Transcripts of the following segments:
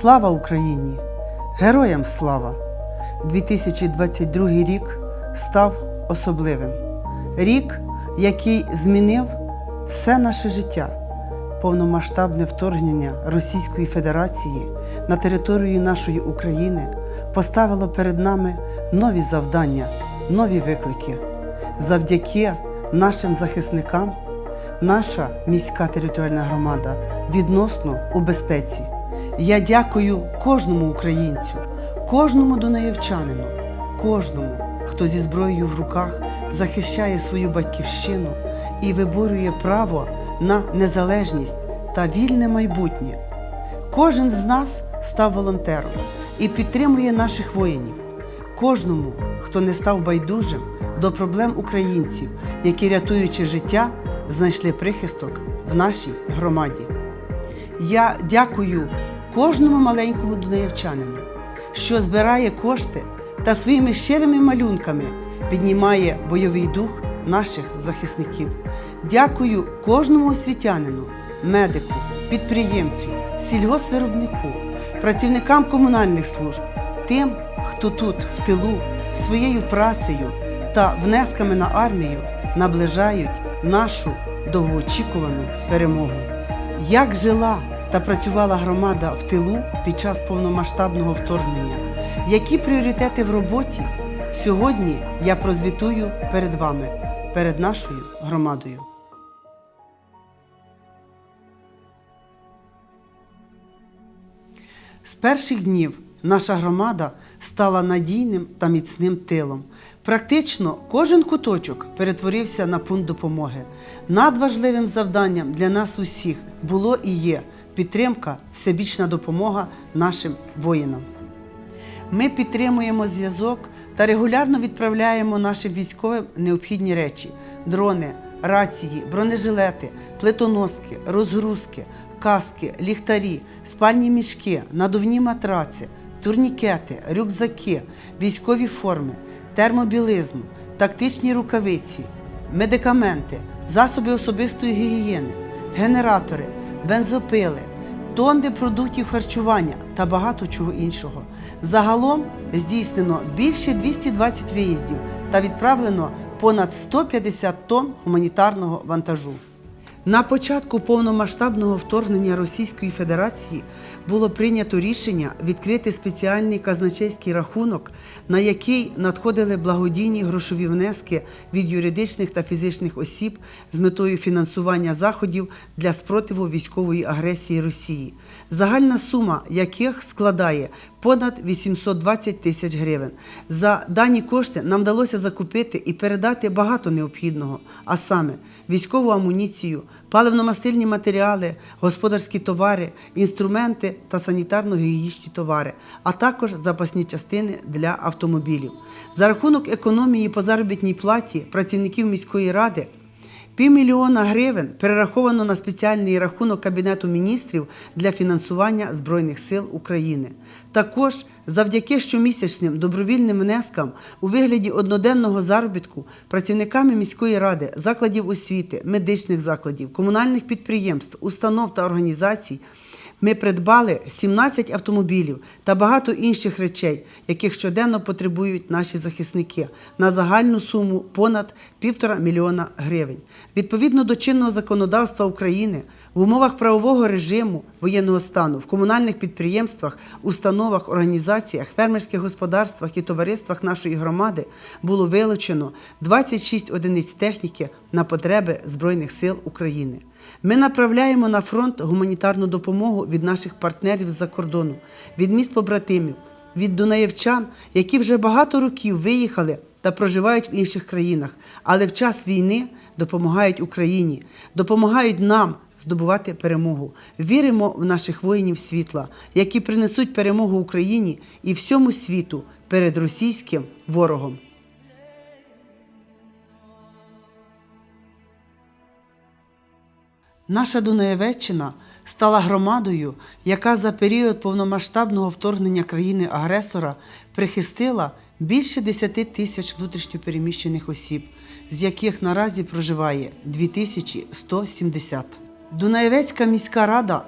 Слава Україні! Героям слава! 2022 рік став особливим. Рік, який змінив все наше життя. Повномасштабне вторгнення Російської Федерації на територію нашої України поставило перед нами нові завдання, нові виклики. Завдяки нашим захисникам наша міська територіальна громада відносно у безпеці. Я дякую кожному українцю, кожному донаєвчанину, кожному, хто зі зброєю в руках захищає свою батьківщину і виборює право на незалежність та вільне майбутнє. Кожен з нас став волонтером і підтримує наших воїнів. Кожному, хто не став байдужим до проблем українців, які, рятуючи життя, знайшли прихисток в нашій громаді. Я дякую кожному маленькому дунаєвчанину, що збирає кошти та своїми щирими малюнками піднімає бойовий дух наших захисників. Дякую кожному освітянину, медику, підприємцю, сільгоспвиробнику, працівникам комунальних служб, тим, хто тут, в тилу, своєю працею та внесками на армію наближають нашу довгоочікувану перемогу. Як жила та працювала громада в тилу під час повномасштабного вторгнення? Які пріоритети в роботі сьогодні я прозвітую перед вами, перед нашою громадою? З перших днів наша громада стала надійним та міцним тилом. Практично кожен куточок перетворився на пункт допомоги. Надважливим завданням для нас усіх було і є підтримка, всебічна допомога нашим воїнам. Ми підтримуємо зв'язок та регулярно відправляємо нашим військовим необхідні речі: дрони, рації, бронежилети, плитоноски, розгрузки, каски, ліхтарі, спальні мішки, надувні матраци, турнікети, рюкзаки, військові форми, термобілизну, тактичні рукавиці, медикаменти, засоби особистої гігієни, генератори, бензопили, тонни продуктів харчування та багато чого іншого. Загалом здійснено більше 220 виїздів та відправлено понад 150 тонн гуманітарного вантажу. На початку повномасштабного вторгнення Російської Федерації було прийнято рішення відкрити спеціальний казначейський рахунок, на який надходили благодійні грошові внески від юридичних та фізичних осіб з метою фінансування заходів для спротиву військової агресії Росії, загальна сума яких складає понад 820 тисяч гривень. За дані кошти нам вдалося закупити і передати багато необхідного, а саме військову амуніцію, паливно-мастильні матеріали, господарські товари, інструменти та санітарно-гігієнічні товари, а також запасні частини для автомобілів. За рахунок економії по заробітній платі працівників міської ради. Півмільйона гривень перераховано на спеціальний рахунок Кабінету міністрів для фінансування Збройних сил України. Також завдяки щомісячним добровільним внескам у вигляді одноденного заробітку працівниками міської ради, закладів освіти, медичних закладів, комунальних підприємств, установ та організацій. Ми придбали 17 автомобілів та багато інших речей, яких щоденно потребують наші захисники на загальну суму понад півтора мільйона гривень. Відповідно до чинного законодавства України в умовах правового режиму воєнного стану в комунальних підприємствах, установах, організаціях, фермерських господарствах і товариствах нашої громади було вилучено 26 одиниць техніки на потреби Збройних сил України. Ми направляємо на фронт гуманітарну допомогу від наших партнерів з-за кордону, від міст побратимів, від дунаєвчан, які вже багато років виїхали та проживають в інших країнах, але в час війни допомагають Україні, допомагають нам здобувати перемогу. Віримо в наших воїнів світла, які принесуть перемогу Україні і всьому світу перед російським ворогом. Наша Дунаєвеччина стала громадою, яка за період повномасштабного вторгнення країни-агресора прихистила більше 10 тисяч внутрішньопереміщених осіб, з яких наразі проживає 2170. Дунаєвецька міська рада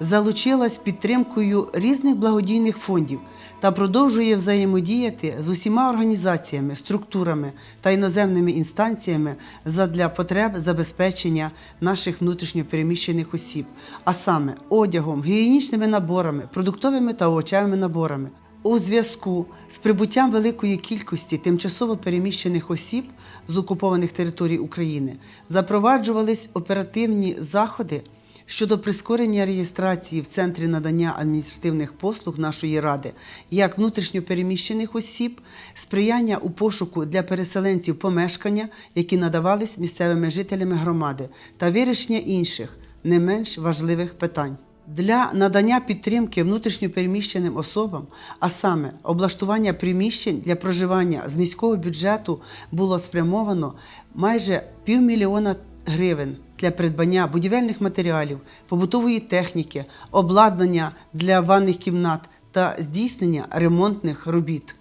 залучилась підтримкою різних благодійних фондів та продовжує взаємодіяти з усіма організаціями, структурами та іноземними інстанціями задля потреб забезпечення наших внутрішньопереміщених осіб, а саме одягом, гігієнічними наборами, продуктовими та овочевими наборами. У зв'язку з прибуттям великої кількості тимчасово переміщених осіб з окупованих територій України запроваджувались оперативні заходи щодо прискорення реєстрації в центрі надання адміністративних послуг нашої ради як внутрішньопереміщених осіб, сприяння у пошуку для переселенців помешкання, які надавались місцевими жителями громади, та вирішення інших не менш важливих питань. Для надання підтримки внутрішньопереміщеним особам, а саме облаштування приміщень для проживання з міського бюджету було спрямовано майже півмільйона гривень для придбання будівельних матеріалів, побутової техніки, обладнання для ванних кімнат та здійснення ремонтних робіт.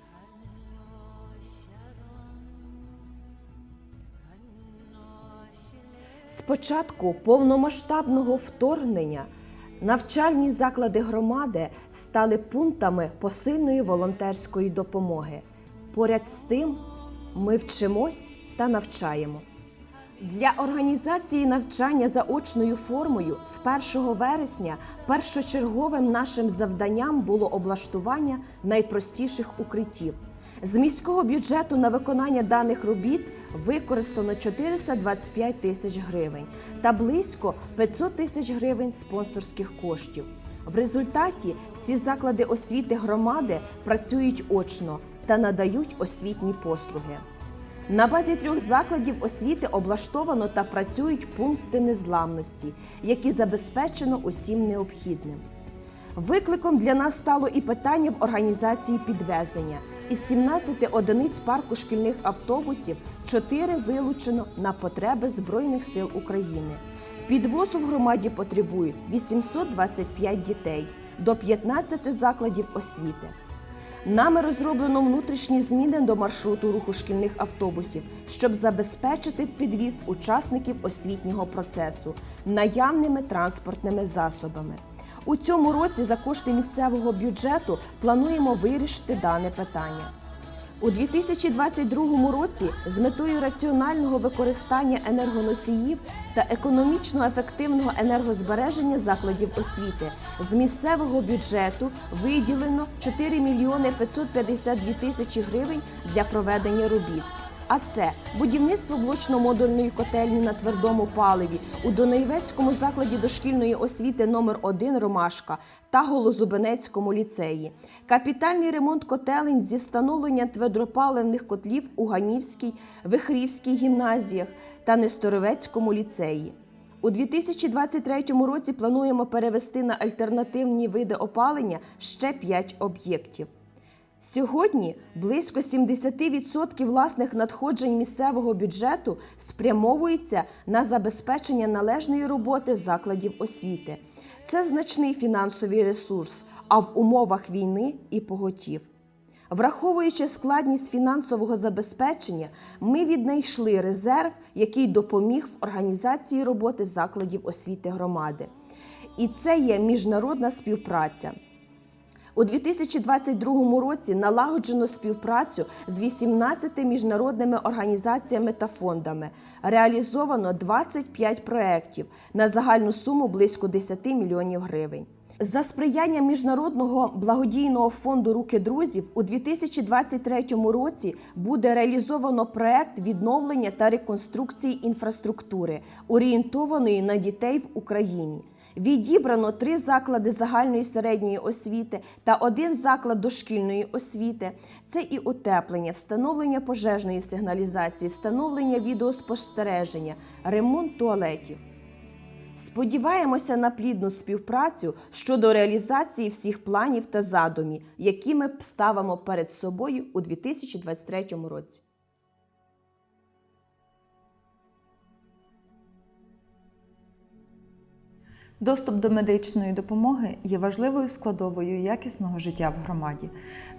З початку повномасштабного вторгнення навчальні заклади громади стали пунктами посильної волонтерської допомоги. Поряд з цим ми вчимось та навчаємо. Для організації навчання за очною формою з 1 вересня першочерговим нашим завданням було облаштування найпростіших укриттів. З міського бюджету на виконання даних робіт використано 425 тисяч гривень та близько 500 тисяч гривень спонсорських коштів. В результаті всі заклади освіти громади працюють очно та надають освітні послуги. На базі трьох закладів освіти облаштовано та працюють пункти незламності, які забезпечено усім необхідним. Викликом для нас стало і питання в організації підвезення. Із 17 одиниць парку шкільних автобусів 4 вилучено на потреби Збройних сил України. Підвозу в громаді потребують 825 дітей до 15 закладів освіти. Нами розроблено внутрішні зміни до маршруту руху шкільних автобусів, щоб забезпечити підвіз учасників освітнього процесу наявними транспортними засобами. У цьому році за кошти місцевого бюджету плануємо вирішити дане питання. У 2022 році з метою раціонального використання енергоносіїв та економічно ефективного енергозбереження закладів освіти з місцевого бюджету виділено 4 мільйони 552 тисячі гривень для проведення робіт. А це будівництво блочно-модульної котельні на твердому паливі у Донаєвецькому закладі дошкільної освіти номер 1 Ромашка та Голозубенецькому ліцеї, капітальний ремонт котелень зі встановленням твердопаливних котлів у Ганівській, Вихрівській гімназіях та Несторовецькому ліцеї. У 2023 році плануємо перевести на альтернативні види опалення ще 5 об'єктів. Сьогодні близько 70% власних надходжень місцевого бюджету спрямовується на забезпечення належної роботи закладів освіти. Це значний фінансовий ресурс, а в умовах війни і поготів. Враховуючи складність фінансового забезпечення, ми віднайшли резерв, який допоміг в організації роботи закладів освіти громади. І це є міжнародна співпраця. У 2022 році налагоджено співпрацю з 18 міжнародними організаціями та фондами. Реалізовано 25 проєктів на загальну суму близько 10 мільйонів гривень. За сприяння міжнародного благодійного фонду Руки друзів у 2023 році буде реалізовано проект відновлення та реконструкції інфраструктури, орієнтованої на дітей в Україні. Відібрано три заклади загальної середньої освіти та один заклад дошкільної освіти. Це і утеплення, встановлення пожежної сигналізації, встановлення відеоспостереження, ремонт туалетів. Сподіваємося на плідну співпрацю щодо реалізації всіх планів та задумів, які ми ставимо перед собою у 2023 році. Доступ до медичної допомоги є важливою складовою якісного життя в громаді.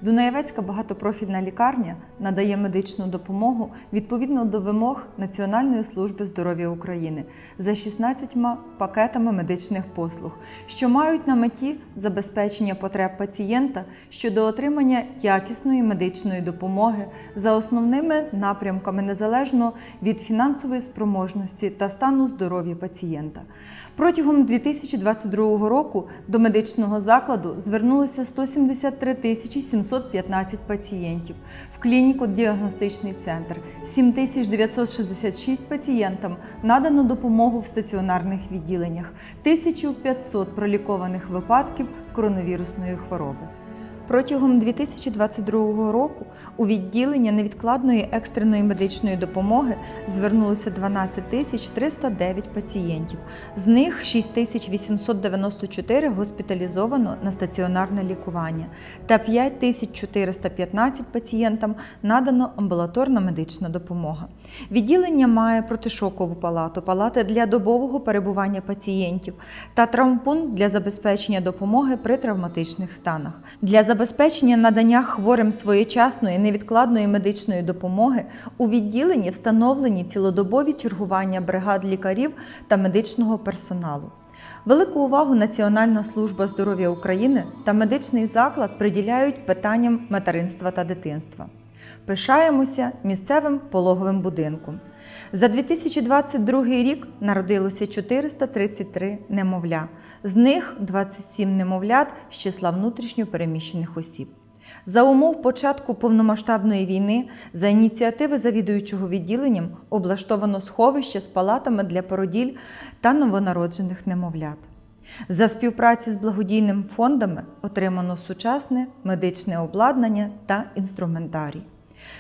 Дунаєвецька багатопрофільна лікарня надає медичну допомогу відповідно до вимог Національної служби здоров'я України за 16 пакетами медичних послуг, що мають на меті забезпечення потреб пацієнта щодо отримання якісної медичної допомоги за основними напрямками незалежно від фінансової спроможності та стану здоров'я пацієнта. Протягом 2022 року до медичного закладу звернулося 173 тисячі 715 пацієнтів, в клініко-діагностичний центр 7966 пацієнтам надано допомогу в стаціонарних відділеннях, 1500 пролікованих випадків коронавірусної хвороби. Протягом 2022 року у відділення невідкладної екстреної медичної допомоги звернулося 12 тисяч 309 пацієнтів. З них 6 894 госпіталізовано на стаціонарне лікування та 5 тисяч 415 пацієнтам надано амбулаторна медична допомога. Відділення має протишокову палату, палати для добового перебування пацієнтів та травмпункт для забезпечення допомоги при травматичних станах. Для забезпечення надання хворим своєчасної невідкладної медичної допомоги у відділенні встановлені цілодобові чергування бригад лікарів та медичного персоналу. Велику увагу Національна служба здоров'я України та медичний заклад приділяють питанням материнства та дитинства. Пишаємося місцевим пологовим будинком. За 2022 рік народилося 433 немовля, з них 27 немовлят з числа внутрішньо переміщених осіб. За умов початку повномасштабної війни за ініціативи завідуючого відділенням облаштовано сховище з палатами для породіль та новонароджених немовлят. За співпраці з благодійними фондами отримано сучасне медичне обладнання та інструментарій.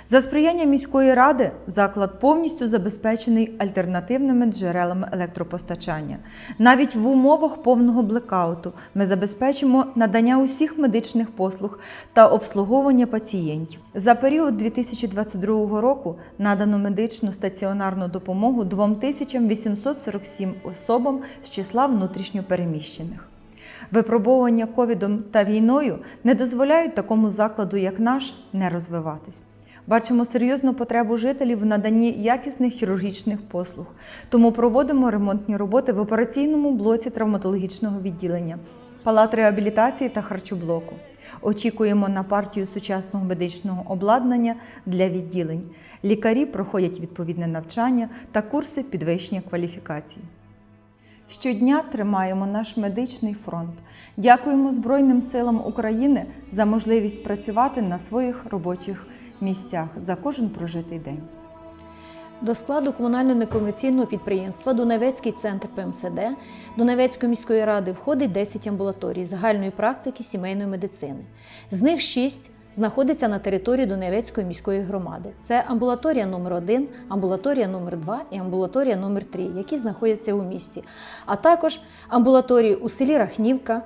За сприяння міської ради заклад повністю забезпечений альтернативними джерелами електропостачання. Навіть в умовах повного блекауту ми забезпечимо надання усіх медичних послуг та обслуговування пацієнтів. За період 2022 року надано медичну стаціонарну допомогу 2847 особам з числа внутрішньопереміщених. Випробовування ковідом та війною не дозволяють такому закладу, як наш, не розвиватись. Бачимо серйозну потребу жителів в наданні якісних хірургічних послуг, тому проводимо ремонтні роботи в операційному блоці травматологічного відділення, палат реабілітації та харчоблоку. Очікуємо на партію сучасного медичного обладнання для відділень. Лікарі проходять відповідне навчання та курси підвищення кваліфікації. Щодня тримаємо наш медичний фронт. Дякуємо Збройним силам України за можливість працювати на своїх робочих місцях за кожен прожитий день. До складу комунального некомерційного підприємства Дунайвецький центр ПМСД Дунайвецької міської ради входить 10 амбулаторій загальної практики сімейної медицини. З них 6 знаходиться на території Дунайвецької міської громади. Це амбулаторія номер 1 амбулаторія номер 2 і амбулаторія номер 3 які знаходяться у місті, а також амбулаторії у селі Рахнівка.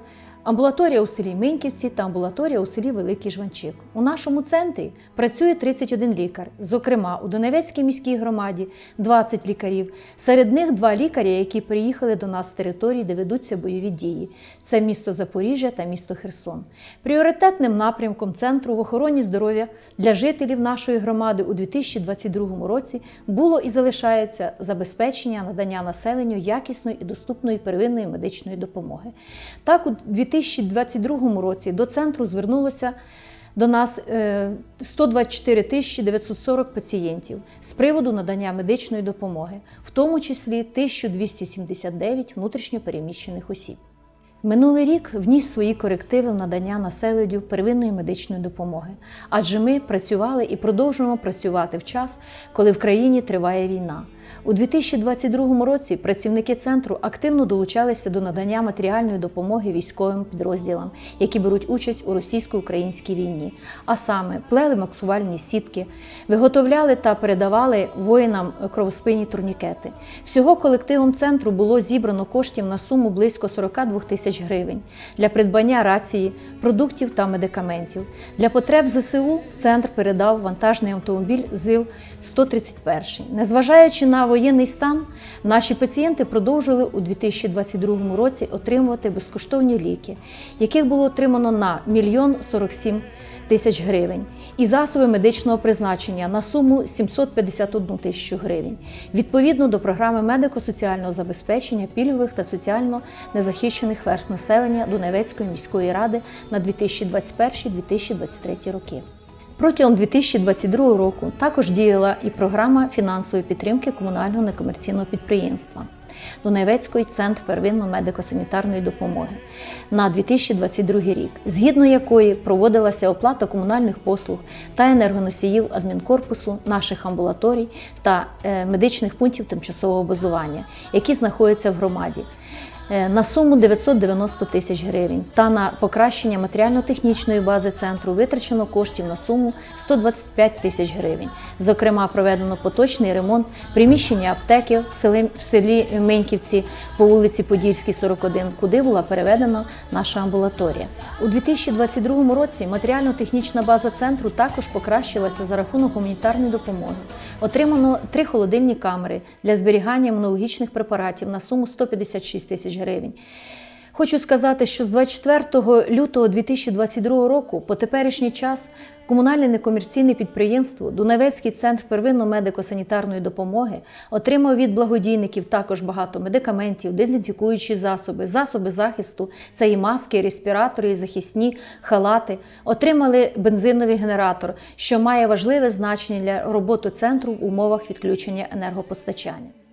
Амбулаторія у селі Миньківці та амбулаторія у селі Великий Жванчик. У нашому центрі працює 31 лікар. Зокрема, у Донецькій міській громаді 20 лікарів. Серед них два лікарі, які приїхали до нас з території, де ведуться бойові дії. Це місто Запоріжжя та місто Херсон. Пріоритетним напрямком центру в охороні здоров'я для жителів нашої громади у 2022 році було і залишається забезпечення надання населенню якісної і доступної первинної медичної допомоги. Так, у 2022 році до центру звернулося до нас е, 124 тисячі 940 пацієнтів з приводу надання медичної допомоги, в тому числі 1279 внутрішньопереміщених осіб. Минулий рік вніс свої корективи в надання населенню первинної медичної допомоги, адже ми працювали і продовжуємо працювати в час, коли в країні триває війна. У 2022 році працівники центру активно долучалися до надання матеріальної допомоги військовим підрозділам, які беруть участь у російсько-українській війні, а саме плели максувальні сітки, виготовляли та передавали воїнам кровоспинні турнікети. Всього колективом центру було зібрано коштів на суму близько 42 тисяч гривень для придбання рації, продуктів та медикаментів. Для потреб ЗСУ центр передав вантажний автомобіль ЗИЛ 131. Незважаючи на воєнний стан наші пацієнти продовжили у 2022 році отримувати безкоштовні ліки, яких було отримано на 1 47 тисяч гривень, і засоби медичного призначення на суму 751 тисячу гривень, відповідно до програми медико-соціального забезпечення пільгових та соціально незахищених верст населення Донецької міської ради на 2021-2023 роки. Протягом 2022 року також діяла і програма фінансової підтримки комунального некомерційного підприємства. Донецький центр первинної медико-санітарної допомоги. На 2022 рік, згідно якої проводилася оплата комунальних послуг та енергоносіїв адмінкорпусу наших амбулаторій та е, медичних пунктів тимчасового базування, які знаходяться в громаді на суму 990 тисяч гривень та на покращення матеріально-технічної бази центру витрачено коштів на суму 125 тисяч гривень. Зокрема, проведено поточний ремонт приміщення аптеки в селі, в селі Меньківці по вулиці Подільській, 41, куди була переведена наша амбулаторія. У 2022 році матеріально-технічна база центру також покращилася за рахунок гуманітарної допомоги. Отримано три холодильні камери для зберігання імунологічних препаратів на суму 156 тисяч гривень. Хочу сказати, що з 24 лютого 2022 року по теперішній час комунальне некомерційне підприємство Дунавецький центр первинної медико-санітарної допомоги отримав від благодійників також багато медикаментів, дезінфікуючі засоби, засоби захисту, це і маски, і респіратори, і захисні халати. Отримали бензиновий генератор, що має важливе значення для роботи центру в умовах відключення енергопостачання.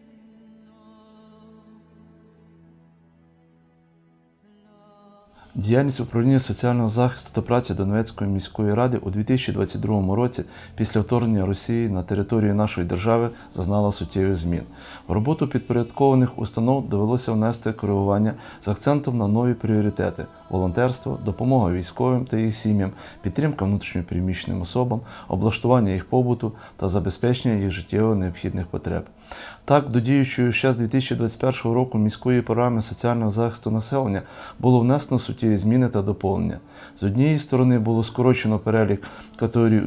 Діяльність управління соціального захисту та праці Донецької міської ради у 2022 році після вторгнення Росії на територію нашої держави зазнала суттєвих змін. В роботу підпорядкованих установ довелося внести коригування з акцентом на нові пріоритети: волонтерство, допомога військовим та їх сім'ям, підтримка внутрішньопереміщеним особам, облаштування їх побуту та забезпечення їх життєво необхідних потреб. Так, до діючої ще з 2021 року міської програми соціального захисту населення було внесено суттєві зміни та доповнення. З однієї сторони було скорочено перелік категорій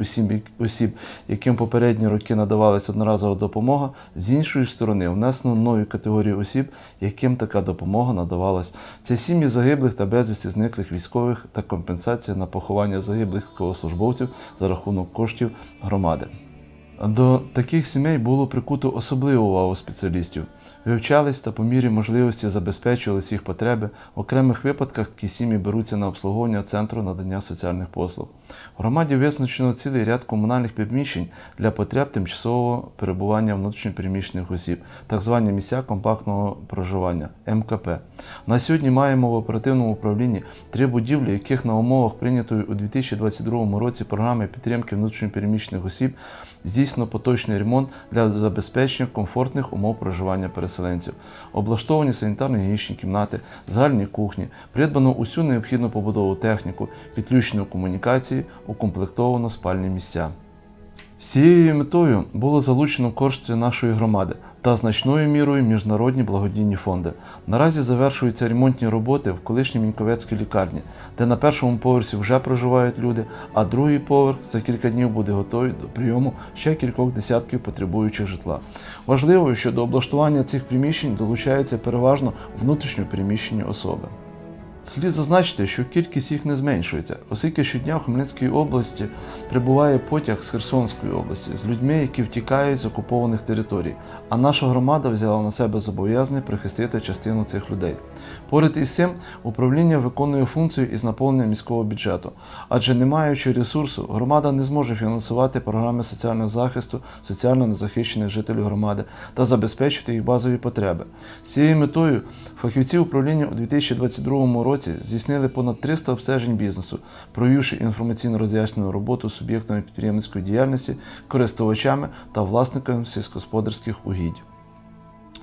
осіб, яким попередні роки надавалася одноразова допомога. З іншої сторони, внесено нові категорії осіб, яким така допомога надавалась. Це сім'ї загиблих та безвісті зниклих військових та компенсація на поховання загиблих військовослужбовців за рахунок коштів громади. До таких сімей було прикуто особливу увагу спеціалістів. Вивчались та по мірі можливості забезпечувалися їх потреби. В окремих випадках такі сім'ї беруться на обслуговування центру надання соціальних послуг. Громаді визначено цілий ряд комунальних приміщень для потреб тимчасового перебування внутрішньопереміщених осіб, так звані місця компактного проживання МКП. На сьогодні маємо в оперативному управлінні три будівлі, яких на умовах прийнятої у 2022 році програми підтримки внутрішньопереміщених осіб здійснено поточний ремонт для забезпечення комфортних умов проживання переселенців, облаштовані санітарно-гігієнічні кімнати, загальні кухні, придбано усю необхідну побудову техніку, підключено комунікації, укомплектовано спальні місця. З цією метою було залучено кошти нашої громади та значною мірою міжнародні благодійні фонди. Наразі завершуються ремонтні роботи в колишній Міньковецькій лікарні, де на першому поверсі вже проживають люди, а другий поверх за кілька днів буде готовий до прийому ще кількох десятків потребуючих житла. Важливо, що до облаштування цих приміщень долучаються переважно внутрішньо переміщені особи. Слід зазначити, що кількість їх не зменшується, оскільки щодня в Хмельницькій області прибуває потяг з Херсонської області з людьми, які втікають з окупованих територій. А наша громада взяла на себе зобов'язання прихистити частину цих людей. Поряд із цим управління виконує функцію із наповнення міського бюджету, адже не маючи ресурсу, громада не зможе фінансувати програми соціального захисту соціально незахищених жителів громади та забезпечити їх базові потреби. З цією метою фахівці управління у 2022 році здійснили понад 300 обстежень бізнесу, провівши інформаційно роз'яснену роботу суб'єктами підприємницької діяльності, користувачами та власниками сільськогосподарських угідь.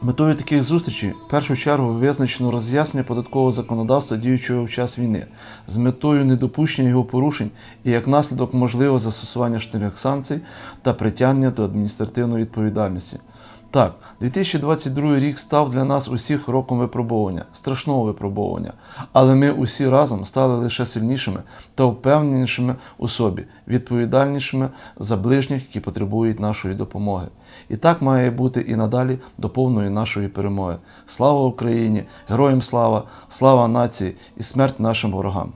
Метою таких зустрічей в першу чергу визначено роз'яснення податкового законодавства діючого в час війни з метою недопущення його порушень і як наслідок можливого застосування штирних санкцій та притягнення до адміністративної відповідальності. Так, 2022 рік став для нас усіх роком випробування, страшного випробування. Але ми усі разом стали лише сильнішими та впевненішими у собі, відповідальнішими за ближніх, які потребують нашої допомоги. І так має бути і надалі до повної нашої перемоги. Слава Україні! Героям слава! Слава нації і смерть нашим ворогам!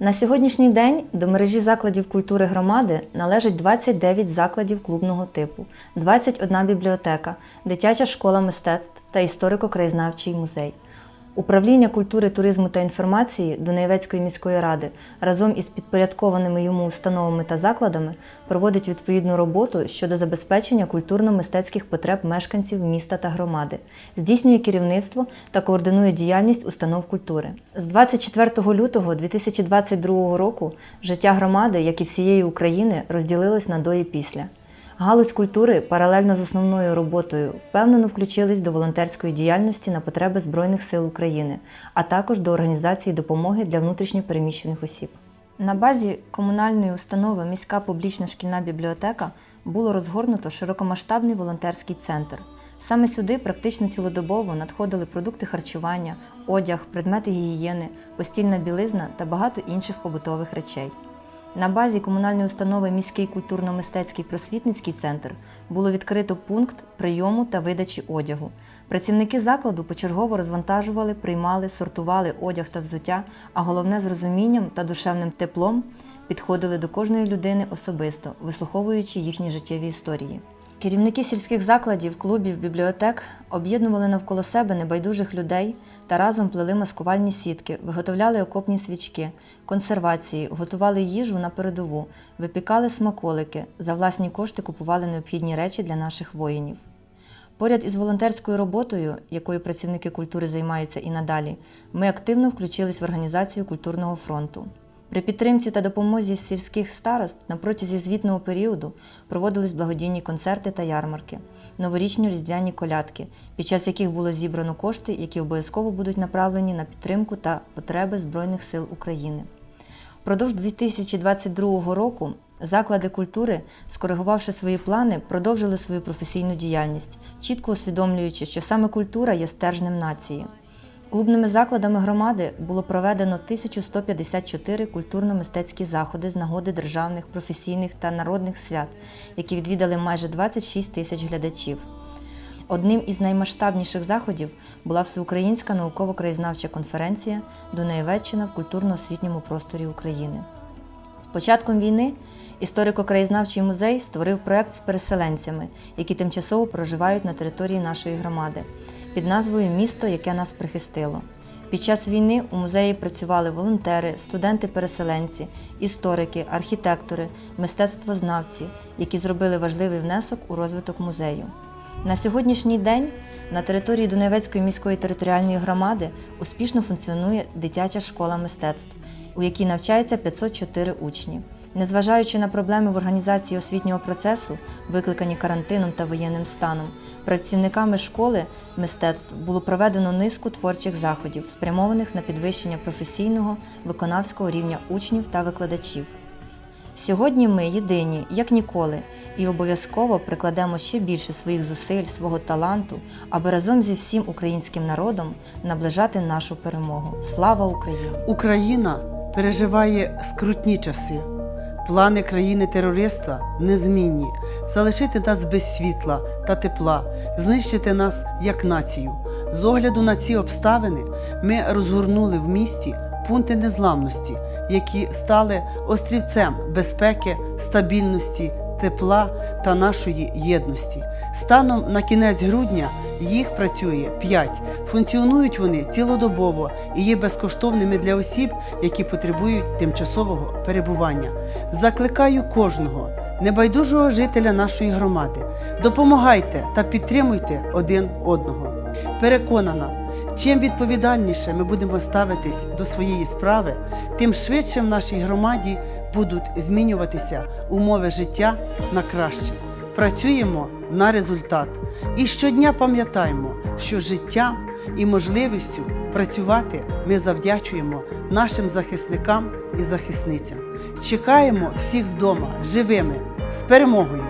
На сьогоднішній день до мережі закладів культури громади належить 29 закладів клубного типу, 21 бібліотека, дитяча школа мистецтв та історико-краєзнавчий музей. Управління культури, туризму та інформації Дунаєвецької міської ради разом із підпорядкованими йому установами та закладами проводить відповідну роботу щодо забезпечення культурно-мистецьких потреб мешканців міста та громади, здійснює керівництво та координує діяльність установ культури. З 24 лютого 2022 року життя громади, як і всієї України, розділилось на до і після. Галузь культури паралельно з основною роботою впевнено включились до волонтерської діяльності на потреби Збройних сил України, а також до організації допомоги для внутрішньо переміщених осіб. На базі комунальної установи міська публічна шкільна бібліотека було розгорнуто широкомасштабний волонтерський центр. Саме сюди практично цілодобово надходили продукти харчування, одяг, предмети гігієни, постільна білизна та багато інших побутових речей. На базі комунальної установи Міський культурно-мистецький просвітницький центр було відкрито пункт прийому та видачі одягу. Працівники закладу почергово розвантажували, приймали, сортували одяг та взуття, а головне з розумінням та душевним теплом підходили до кожної людини особисто, вислуховуючи їхні життєві історії. Керівники сільських закладів, клубів, бібліотек об'єднували навколо себе небайдужих людей та разом плели маскувальні сітки, виготовляли окопні свічки, консервації, готували їжу на передову, випікали смаколики, за власні кошти купували необхідні речі для наших воїнів. Поряд із волонтерською роботою, якою працівники культури займаються і надалі, ми активно включились в організацію культурного фронту. При підтримці та допомозі сільських старост на протязі звітного періоду проводились благодійні концерти та ярмарки, новорічні різдвяні колядки, під час яких було зібрано кошти, які обов'язково будуть направлені на підтримку та потреби Збройних сил України. Впродовж 2022 року заклади культури, скоригувавши свої плани, продовжили свою професійну діяльність, чітко усвідомлюючи, що саме культура є стержнем нації. Клубними закладами громади було проведено 1154 культурно-мистецькі заходи з нагоди державних, професійних та народних свят, які відвідали майже 26 тисяч глядачів. Одним із наймасштабніших заходів була Всеукраїнська науково-краєзнавча конференція Дунаєвеччина в культурно-освітньому просторі України. З початком війни історико-краєзнавчий музей створив проект з переселенцями, які тимчасово проживають на території нашої громади, під назвою Місто, яке нас прихистило. Під час війни у музеї працювали волонтери, студенти-переселенці, історики, архітектори, мистецтвознавці, які зробили важливий внесок у розвиток музею. На сьогоднішній день на території Дунайвецької міської територіальної громади успішно функціонує дитяча школа мистецтв, у якій навчається 504 учні. Незважаючи на проблеми в організації освітнього процесу, викликані карантином та воєнним станом, працівниками школи мистецтв було проведено низку творчих заходів, спрямованих на підвищення професійного виконавського рівня учнів та викладачів. Сьогодні ми єдині, як ніколи, і обов'язково прикладемо ще більше своїх зусиль, свого таланту, аби разом зі всім українським народом наближати нашу перемогу. Слава Україні! Україна переживає скрутні часи. Плани країни-терориста незмінні залишити нас без світла та тепла, знищити нас як націю. З огляду на ці обставини ми розгорнули в місті пункти незламності, які стали острівцем безпеки, стабільності, тепла та нашої єдності. Станом на кінець грудня їх працює 5. Функціонують вони цілодобово і є безкоштовними для осіб, які потребують тимчасового перебування. Закликаю кожного небайдужого жителя нашої громади. Допомагайте та підтримуйте один одного. Переконана, чим відповідальніше ми будемо ставитись до своєї справи, тим швидше в нашій громаді будуть змінюватися умови життя на краще. Працюємо на результат і щодня пам'ятаємо, що життя і можливістю працювати ми завдячуємо нашим захисникам і захисницям. Чекаємо всіх вдома живими, з перемогою!